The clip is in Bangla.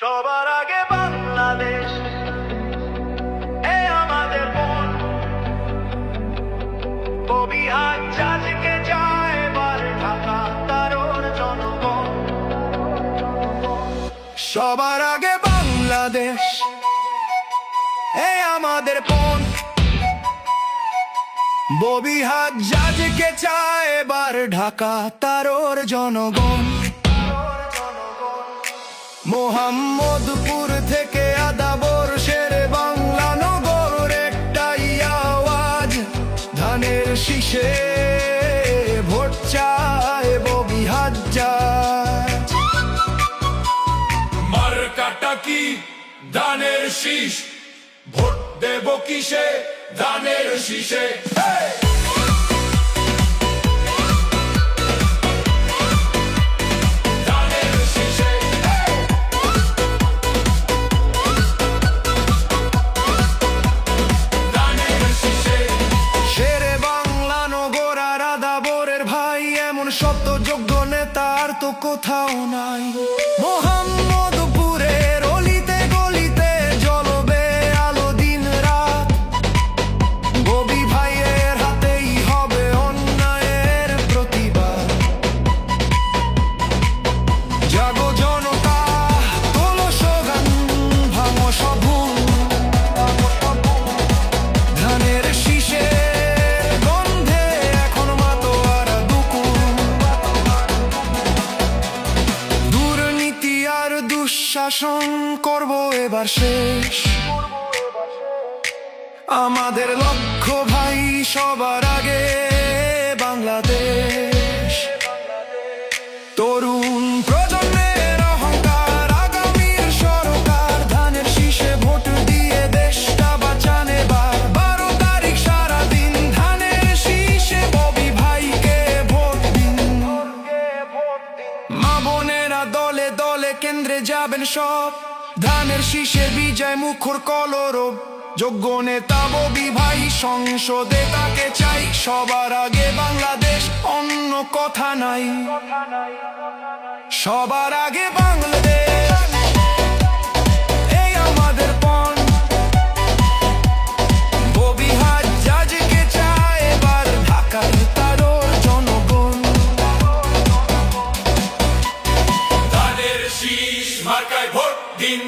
সবার আগে বাংলাদেশ। এ আমাদের বোন কবি যায় ঢাকা জনগণ। সবার আগে বাংলাদেশ। এ আমাদের বোন ববি হাজাজকে চায় এবার ঢাকা, তারোর জনগণ। মোহাম্মদপুর থেকে আদাবর শেরে বাংলা নগর একটাই আওয়াজ, ধানের শীষে ভোট চায় ধানের শীষ। ভোট দেব কিসে? ধানের শীষে। সত্য যোগ্য নেতার তো কোথাও নাই। মোহাম্মদপুরের দুঃশাসন করব এবার শেষ। আমাদের লক্ষ্য ভাই সবার আগে বাংলাদেশ। তরুণ অহংকার আগামীর সরকার, ধানের শীষে ভোট দিয়ে দেশটা বারো তারিখ সারাদিন ধানের ভোট দিন। দলে দলে কেন্দ্রে যাবেন সব। ধানের শীষে বিজয় মুখর কলরব। যোগ্য নেতা ববি ভাই, সংসদে তাকে চাই। সবার আগে বাংলাদেশ, অন্য কথা নাই। সবার আগে বাংলাদেশ মার্কায় ভোট দিন।